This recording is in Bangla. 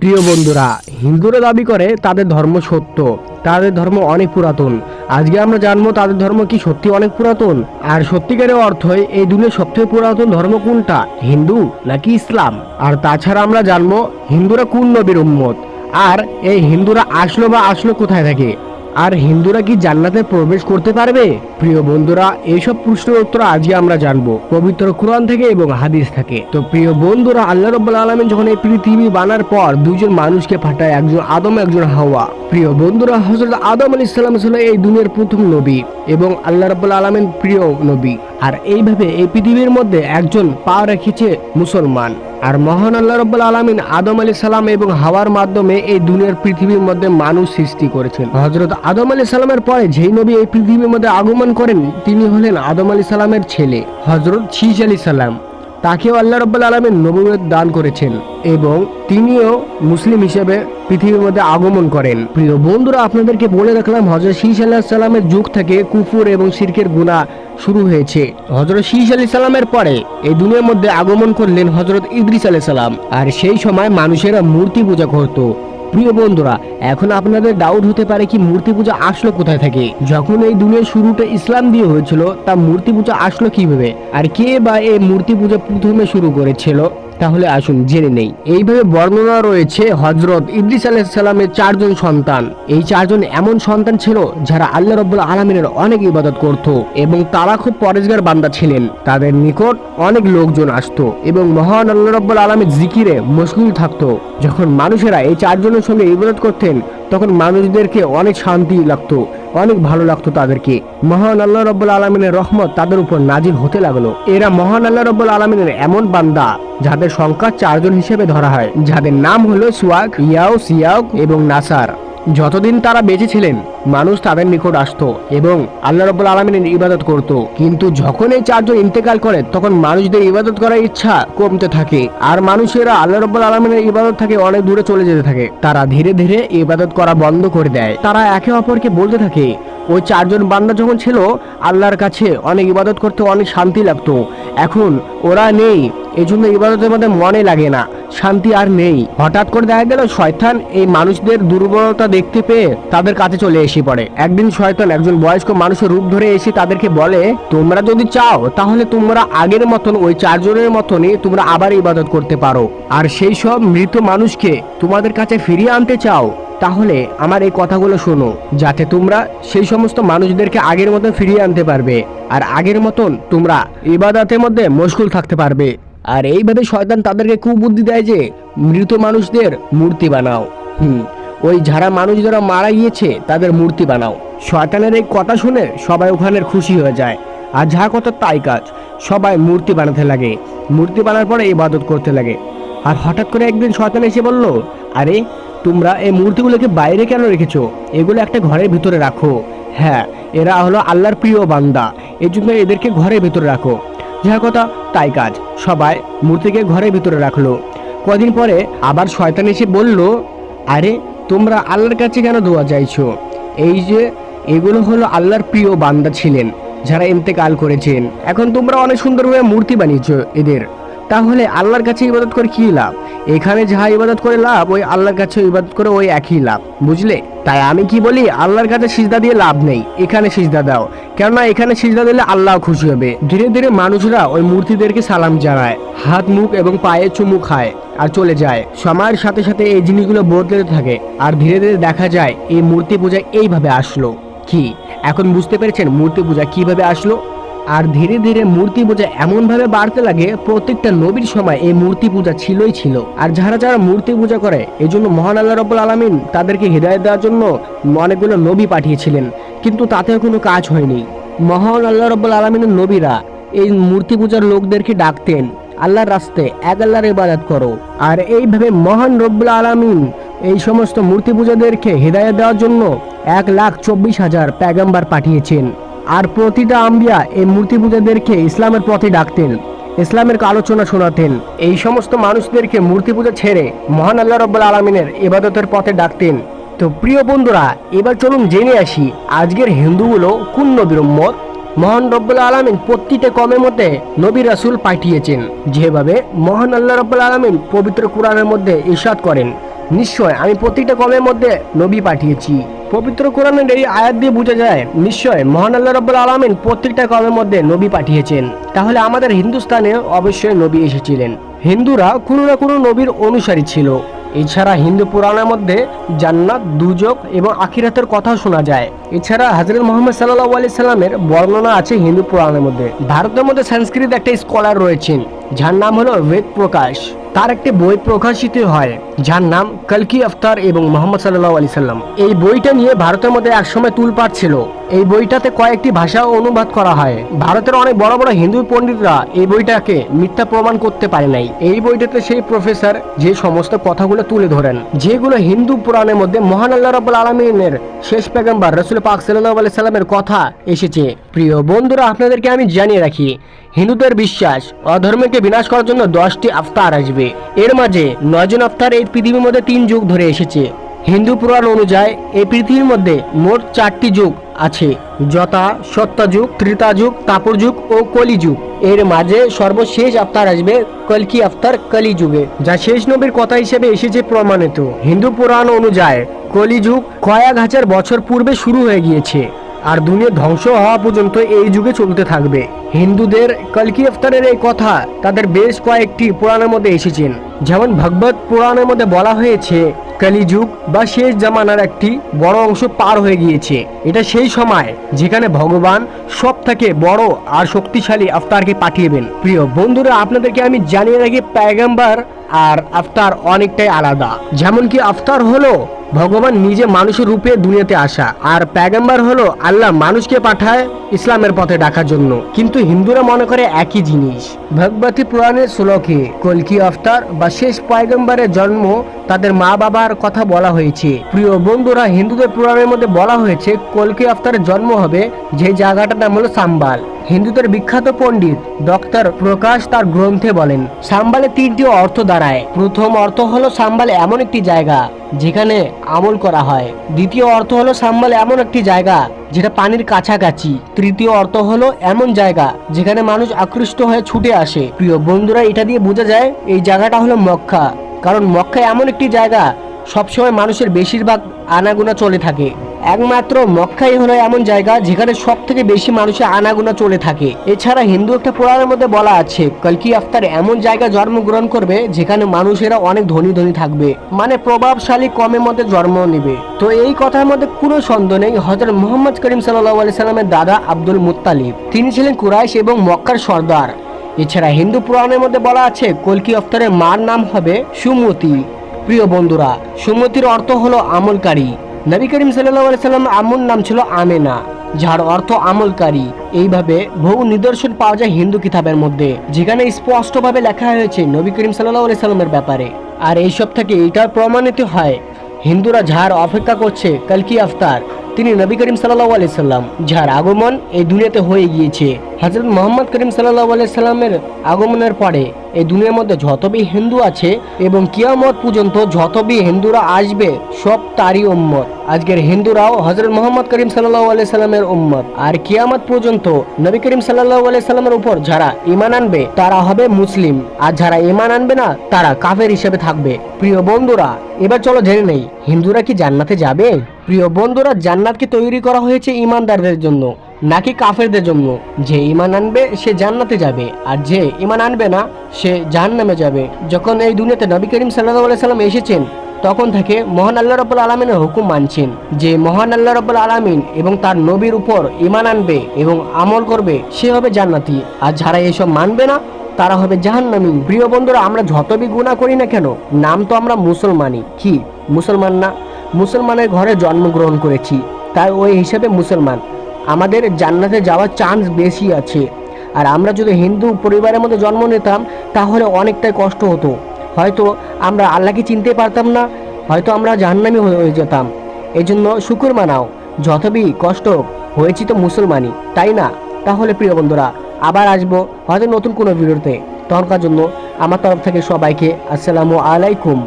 প্রিয় বন্ধুরা, হিন্দুরা দাবি করে তাদের ধর্ম সত্য, তাদের ধর্ম অনেক পুরাতন। আজকে আমরা জানব তাদের ধর্ম কি সত্যি অনেক পুরাতন? আর সত্যিকারের অর্থই এই দুনিয়ার সবচেয়ে পুরাতন ধর্ম কোনটা? হিন্দু নাকি ইসলাম? আর তাছাড়া আমরা জানব হিন্দুরা কোন নবীর উম্মত? আর এই হিন্দুরা আসলো বা আসলো কোথায় থাকে? আর হিন্দুরা কি জান্নাতে প্রবেশ করতে পারবে? প্রিয় বন্ধুরা এইসব প্রশ্নের উত্তর আজকে আমরা জানব। পবিত্র কোরআন থেকে এবং হাদিস থেকে। তো প্রিয় বন্ধুরা, আল্লাহ রব্বুল আলমিন যখন এই পৃথিবী বানার পর দুজন মানুষকে ফাটায় একজন আদম, একজন হাওয়া। প্রিয় বন্ধুরা হজরত আদম আলী ইসলাম ছিল এই দুনিয়ার প্রথম নবী এবং আল্লাহ রব্বুল আলমিন প্রিয় নবী। আর এইভাবে এই পৃথিবীর মধ্যে একজন পা রেখেছে মুসলমান। আর মহান আল্লাহ রব্বুল আলমিন আদম আলী সালাম এবং হাওয়ার মাধ্যমে এই দুনিয়ার পৃথিবীর মধ্যে মানুষ সৃষ্টি করেছেন। হজরত আদম আলী সালামের পরে যেই নবী এই পৃথিবীর মধ্যে আগমন করেন, তিনি হলেন আদম আলী সালামের ছেলে হজরত শীষ আলী সালাম। তাকেও আল্লাহ রব্বুল আলমিন নবুয়ত দান করেছেন এবং তিনিও মুসলিম হিসেবে পৃথিবীর মধ্যে আগমন করেন। প্রিয় বন্ধুরা, আপনাদেরকে বলে রাখলাম হজরত শীষ আল্লাহ সাল্লামের যুগ থেকে কুফুর এবং শিরকের গুণা শুরু হয়েছে। হজরত শীষ আলী সাল্লামের পরে এই দুনিয়ার মধ্যে আগমন করলেন হজরত ইদ্রিস আলী সাল্লাম আর সেই সময় মানুষেরা মূর্তি পূজা করত। প্রিয় বন্ধুরা, এখন আপনাদের ডাউট হতে পারে কি মূর্তি পূজা আসলো কোথায় থেকে? যখন এই দুনিয়ার শুরুটা ইসলাম দিয়ে হয়েছিল, তা মূর্তি পূজা আসলো কীভাবে? আর কে বা এই মূর্তি পূজা প্রথমে শুরু করেছিল? তাহলে আসুন জেনে নেই। এইভাবে বর্ণনা রয়েছে হজরত ইদ্রিস আলাইসাল্লামের চারজন সন্তান। এই চারজন এমন সন্তান ছিল যারা আল্লাহ রব্বুল আলমিনের অনেক ইবাদত করত এবং তারা খুব পরেজগার বান্দা ছিলেন। তাদের নিকট অনেক লোকজন আসতো এবং মহান আল্লাহ রব্বুল আলমের জিকিরে মশগুল থাকতো। যখন মানুষেরা এই চারজনের সঙ্গে ইবাদত করতেন, তখন মানুষদেরকে অনেক শান্তি লাগতো। অনেক ভালো লাগতো তাদেরকে। মহান আল্লাহ রব্বুল আলমিনের রহমত তাদের উপর নাজিল হতে লাগল। এরা মহান আল্লাহ রব্বুল আলমিনের এমন বান্দা, যাদের সংখ্যা চারজন হিসেবে ধরা হয়। যাদের নাম হলো সুয়াক, ইয়াও সিয়াক এবং নাসার। যতদিন তারা বেঁচে ছিলেন, মানুষ তাদের নিকট আসত এবং আল্লাহ রব্বুল আলমিনের ইবাদত করত। কিন্তু যখন এই চারজন ইন্তেকাল করে, তখন মানুষদের ইবাদত করার ইচ্ছা কমতে থাকে আর মানুষেরা আল্লাহ রব্বুল আলমিনের ইবাদত থেকে অনেক দূরে চলে যেতে থাকে। তারা ধীরে ধীরে ইবাদত করা বন্ধ করে দেয়। তারা একে অপরকে বলতে থাকে ওই চারজন বান্দা যখন ছিল, আল্লাহর কাছে অনেক ইবাদত করতে অনেক শান্তি লাগতো। এখন ওরা নেই এই জন্য ইবাদতের মধ্যে মনে লাগে না, শান্তি আর নেই। হঠাৎ করে দেখা গেল শয়তান এই মানুষদের দুর্বলতা দেখতে পেয়ে তাদের কাছে চলে এসে পড়ে। একদিন শয়তান একজন বয়স্ক মানুষের রূপ ধরে এসে তাদেরকে বলে, তোমরা যদি চাও, তাহলে তোমরা আগের মতন ওই চারজনের মতনই তোমরা আবার ইবাদত করতে পারো। আর সেই সব মৃত মানুষকে তোমাদের কাছে ফিরিয়ে আনতে চাও। তাহলে আমার এই কথাগুলো শোনো, যাতে তোমরা সেই সমস্ত মানুষদেরকে আগের মতন ফিরিয়ে আনতে পারবে, আর আগের মতন তোমরা ইবাদতের মধ্যে মশগুল থাকতে পারবে। আর এইভাবে শয়তান তাদেরকে কুবুদ্ধি দেয় যে, মৃত মানুষদের মূর্তি বানাও। হুম, ওই যারা মানুষ যারা মারা গিয়েছে, তাদের মূর্তি বানাও। শয়তানের এই কথা শুনে সবাই ওখানের খুশি হয়ে যায়। আর যা কথা তাই কাজ। সবাই মূর্তি বানাতে লাগে। মূর্তি বানার পরে ইবাদত করতে লাগে। আর হঠাৎ করে একদিন শয়তান এসে বলল, আরে তোমরা এই মূর্তিগুলোকে বাইরে কেন রেখেছো? এগুলো একটা ঘরের ভিতরে রাখো। হ্যাঁ এরা হলো আল্লাহর প্রিয় বান্দা। এই জন্য এদেরকে ঘরের ভিতরে রাখো। যা কথা, তাই কাজ। সবাই মূর্তিকে ঘরের ভিতরে রাখল। কদিন পরে আবার শয়তান এসে বলল, আরে, তোমরা আল্লাহর কাছে কেন দোয়া চাইছো? এই যে, এগুলো হলো আল্লাহর প্রিয় বান্দা ছিলেন, যারা ইন্তেকাল করেছেন। এখন তোমরা অনেক সুন্দরভাবে মূর্তি বানিয়েছো এদের। তাহলে আল্লাহর কাছে ইবাদত করে কি লাভ? এখানে যাহা ইবাদত করে লাভ, ওই আল্লাহর কাছে ইবাদত করে ওই একই লাভ। বুঝলে? তাই আমি কি বলি, আল্লাহর কাছে সিজদা দিয়ে লাভ নেই, এখানে সিজদা দাও। কেননা এখানে সিজদা দিলে আল্লাহ খুশি হবে। ধীরে ধীরে মানুষরা ওই মূর্তিদেরকে সালাম জানায়, হাত, মুখ এবং পায়ে চুমু খায় আর চলে যায়। সময়ের সাথে সাথে এই জিনিসগুলো বদলে থাকে আর ধীরে ধীরে দেখা যায়, এই মূর্তি পূজা এইভাবে আসলো। কি? এখন বুঝতে পেরেছেন মূর্তি পূজা কীভাবে আসলো? আর ধীরে ধীরে মূর্তি পূজা এমন ভাবে বাড়তে লাগে, প্রত্যেকটা নবীর সময় এই মূর্তি পূজা ছিলই ছিল। আর যারা যারা মূর্তি পূজা করে এই জন্য মহান আল্লাহ রব্বুল আলমিন তাদেরকে হৃদয় দেওয়ার জন্য অনেকগুলো নবী পাঠিয়েছিলেন। কিন্তু তাতেও কোনো কাজ হয়নি। মহান আল্লাহ রব্বুল আলমিনের নবীরা এই মূর্তি পূজার লোকদেরকে ডাকতেন, আল্লাহর রাস্তে এক আল্লাহর ইবাদত করো। আর এইভাবে মহান রব্বুল আলমিন এই সমস্ত মূর্তি পূজাদেরকে হৃদয় দেওয়ার জন্য এক লাখ চব্বিশ হাজার প্যাগাম্বার পাঠিয়েছেন। আর প্রতিটা আম্বিয়া এই মূর্তি পূজাদেরকে ইসলামের পথে ডাকতেন, ইসলামের আলোচনা শোনাতেন। এই সমস্ত মানুষদেরকে মূর্তি পূজা ছেড়ে মহান আল্লাহ রব্বুল আলমিনের ইবাদতের পথে ডাকতেন। তো প্রিয় বন্ধুরা, এবার চলুন জেনে আসি আজকের হিন্দুগুলো কোন নবীর উম্মত? মহান রব্বুল আলমিন প্রতিটা কমের মধ্যে নবী রাসুল পাঠিয়েছেন। যেভাবে মহান আল্লাহ রব্বুল আলমিন পবিত্র কোরআনের মধ্যে ইরশাদ করেন। নিশ্চয় আমি প্রতিটা কমের মধ্যে নবী পাঠিয়েছি। পবিত্র কোরআনের এই আয়াত দিয়ে বোঝা যায়, নিশ্চয় মহান আল্লাহ রব্বুল আলমিন প্রত্যেকটা কমের মধ্যে নবী পাঠিয়েছেন। তাহলে আমাদের হিন্দুস্তানে অবশ্যই নবী এসেছিলেন। হিন্দুরা কোনো না কোনো নবীর অনুসারী ছিল। এছাড়া হিন্দু পুরাণের মধ্যে জান্নাত দুজক এবং আখিরাতের কথা শোনা যায়। এছাড়া হজরত মোহাম্মদ সাল্লাহ আলি সাল্লামের বর্ণনা আছে হিন্দু পুরাণের মধ্যে। ভারতের মধ্যে সংস্কৃত একটা স্কলার রয়েছেন, যার নাম হলো বেদ প্রকাশ তার একটি বই প্রকাশিত হয়, যার নাম কলকি আফতার এবং মোহাম্মদ সাল্লাহ আলি সাল্লাম। এই বইটা নিয়ে ভারতের মধ্যে একসময় তুলপাট ছিল। এই বইটাতে কয়েকটি ভাষা অনুবাদ করা হয়। ভারতের অনেক বড় বড় হিন্দু পণ্ডিতরা এই বইটাকে মিথ্যা প্রমাণ করতে পারে নাই। এই বইটাতে সেই প্রফেসর যে সমস্ত কথাগুলো তুলে ধরেন, যেগুলো হিন্দু পুরাণের মধ্যে মহান আল্লাহ রাব্বুল আলমিনের শেষ পেগম্বার রসুল পাক সাল্লাহ আলি সাল্লামের কথা এসেছে। প্রিয় বন্ধুরা, আপনাদেরকে আমি জানিয়ে রাখি হিন্দুদের বিশ্বাস, অধর্মকে বিনাশ করার জন্য দশটি আফতার আসবে। এর মাঝে নয়জন আফতার এই পৃথিবীর মধ্যে তিন যুগ ধরে এসেছে। হিন্দু পুরাণ অনুযায়ী এই পৃথিবীর মধ্যে মোট চারটি যুগ আছে। যথা সত্যযুগ ত্রেতাযুগ তাপর যুগ ও কলি যুগ। এর মাঝে সর্বশেষ আফতার আসবে কলকি আফতার কলি যুগে, যা শেষ নবীর কথা হিসেবে এসেছে প্রমাণিত। হিন্দু পুরাণ অনুযায়ী কলি যুগ কয়েক হাজার বছর পূর্বে শুরু হয়ে গিয়েছে। আর দুনিয়া ধ্বংস হওয়া পর্যন্ত এই যুগে চলতে থাকবে। হিন্দুদের কলকি আফতারের এই কথা তাদের বেশ কয়েকটি পুরাণের মধ্যে এসেছেন। যেমন ভগবত পুরাণের মধ্যে বলা হয়েছে, কলিযুগ বা শেষ জামানার একটি বড় অংশ পার হয়ে গিয়েছে। এটা সেই সময় যেখানে ভগবান সব থেকে বড় আর শক্তিশালী আফতারকে পাঠিয়েবেন। প্রিয় বন্ধুরা, আপনাদেরকে আমি জানিয়ে রাখি, প্যাগাম্বার আর আফতার অনেকটাই আলাদা। যেমন কি আফতার হলো ভগবান নিজে মানুষের রূপে দুনিয়াতে আসা, আর প্যাগাম্বার হলো আল্লাহ মানুষকে পাঠায় ইসলামের পথে ডাকার জন্য। কিন্তু হিন্দুরা মনে করে একই জিনিস। ভগবতী পুরাণের শ্লোকে কলকি আফতার? বা শেষ পয়গম্বরের জন্ম তাদের মা বাবার কথা বলা হয়েছে। প্রিয় বন্ধুরা, হিন্দুদের পুরাণের মধ্যে বলা হয়েছে কলকি আফতারের জন্ম হবে? যে জায়গাটার নাম হলো সাম্বাল। হিন্দুদের বিখ্যাত পণ্ডিত ডক্টর প্রকাশ তার গ্রন্থে বলেন, সাম্বালে তিনটি অর্থ দাঁড়ায়। প্রথম অর্থ হলো সাম্বাল এমন একটি জায়গা, যেখানে আমল করা হয়। দ্বিতীয় অর্থ হলো সাম্বাল এমন একটি জায়গা, যেটা পানির কাছাকাছি। তৃতীয় অর্থ হলো এমন জায়গা, যেখানে মানুষ আকৃষ্ট হয়ে ছুটে আসে। প্রিয় বন্ধুরা, এটা দিয়ে বোঝা যায়, এই জায়গাটা হলো মক্কা। কারণ মক্কা এমন একটি জায়গা সবসময় মানুষের বেশিরভাগ আনাগুনা চলে থাকে। একমাত্র মক্কাই হলো এমন জায়গা যেখানে সব থেকে বেশি মানুষের আনাগুনা চলে থাকে। এছাড়া হিন্দু একটা পুরাণের মধ্যে বলা আছে, কলকি আফতার এমন জায়গায় জন্মগ্রহণ করবে যেখানে মানুষেরা অনেক ধনী ধনী থাকবে। মানে প্রভাবশালী কমের মধ্যে জন্ম নেবে। তো এই কথার মধ্যে কোনো সন্দেহ নেই হজরত মোহাম্মদ করিম সাল্লাহ আলি সাল্লামের দাদা আব্দুল মুত্তালিব। তিনি ছিলেন কুরাইশ এবং মক্কার সর্দার। এছাড়া হিন্দু পুরাণের মধ্যে বলা আছে, কলকি আফতারের মার নাম হবে সুমতি। প্রিয় বন্ধুরা, সুমতির অর্থ হলো আমলকারী। নবী করিম সাল্লাম আমুর নাম ছিল আমেনা, যার অর্থ আমলকারী। এইভাবে বহু নিদর্শন পাওয়া যায় হিন্দু কিতাবের মধ্যে, যেখানে স্পষ্টভাবে লেখা হয়েছে নবী করিম সাল্লাহ সাল্লামের ব্যাপারে। আর এইসব থেকে এটা প্রমাণিত হয়, হিন্দুরা যার অপেক্ষা করছে কালকি আফতার, তিনি নবী করিম সাল্লাহ আলি সাল্লাম যার আগমন এই দুনিয়াতে হয়ে গিয়েছে। হজরত মোহাম্মদ করিম সাল্লাহ আলি সাল্লামের আগমনের পরে এই দুনিয়ার মধ্যে যতবি হিন্দু আছে এবং কিয়ামত পর্যন্ত যতবি হিন্দুরা আসবে, সব তারই উম্মত। আজকের হিন্দুরাও হজরত মোহাম্মদ করিম সাল্লাহ আলি সাল্লামের উম্মত। আর কিয়ামত পর্যন্ত নবী করিম সাল্লাহ আলি সাল্লামের উপর যারা ইমান আনবে, তারা হবে মুসলিম। আর যারা ইমান আনবে না, তারা কাফের হিসেবে থাকবে। প্রিয় বন্ধুরা, এবার চলো জেনে নেই, হিন্দুরা কি জান্নাতে যাবে? প্রিয় বন্ধুরা জান্নাতকে তৈরি করা হয়েছে ইমানদারদের জন্য? নাকি কাফেরদের জন্য? যে ইমান আনবে, সে জান্নাতে যাবে। আর যে ইমান আনবে না, সে জাহান্নামে যাবে। যখন এই দুনিয়াতে নবী করিম সাল্লাহ সাল্লাম এসেছেন, তখন থেকে মহান আল্লাহ রব্বুল আলমিনের হুকুম মানছেন যে, মহান আল্লাহ রব্বুল আলমিন এবং তার নবীর উপর ইমান আনবে এবং আমল করবে, সে হবে জান্নাতি। আর যারা এসব মানবে না, তারা হবে জাহান্নামী। প্রিয় বন্ধুরা, আমরা যতবি গুণা করি না কেন, নাম তো আমরা মুসলমানই। কি? মুসলমান না? মুসলমানের ঘরে জন্মগ্রহণ করেছি, তাই ওই হিসেবে মুসলমান। আমাদের জান্নাতে যাওয়ার চান্স বেশি আছে। আর আমরা যদি হিন্দু পরিবারের মধ্যে জন্ম নিতাম, তাহলে অনেকটাই কষ্ট হতো। হয়তো আমরা আল্লাহকে চিনতে পারতাম না, হয়তো আমরা জাহান্নামি হয়ে যেতাম। এই জন্য শুকুর মানাও যতবি কষ্ট হয়েছি তো মুসলমানই, তাই না? তাহলে প্রিয় বন্ধুরা, আবার আসব হয়তো নতুন কোনো ভিডিওতে। তখনকার জন্য আমার তরফ থেকে সবাইকে আসসালামু আলাইকুম।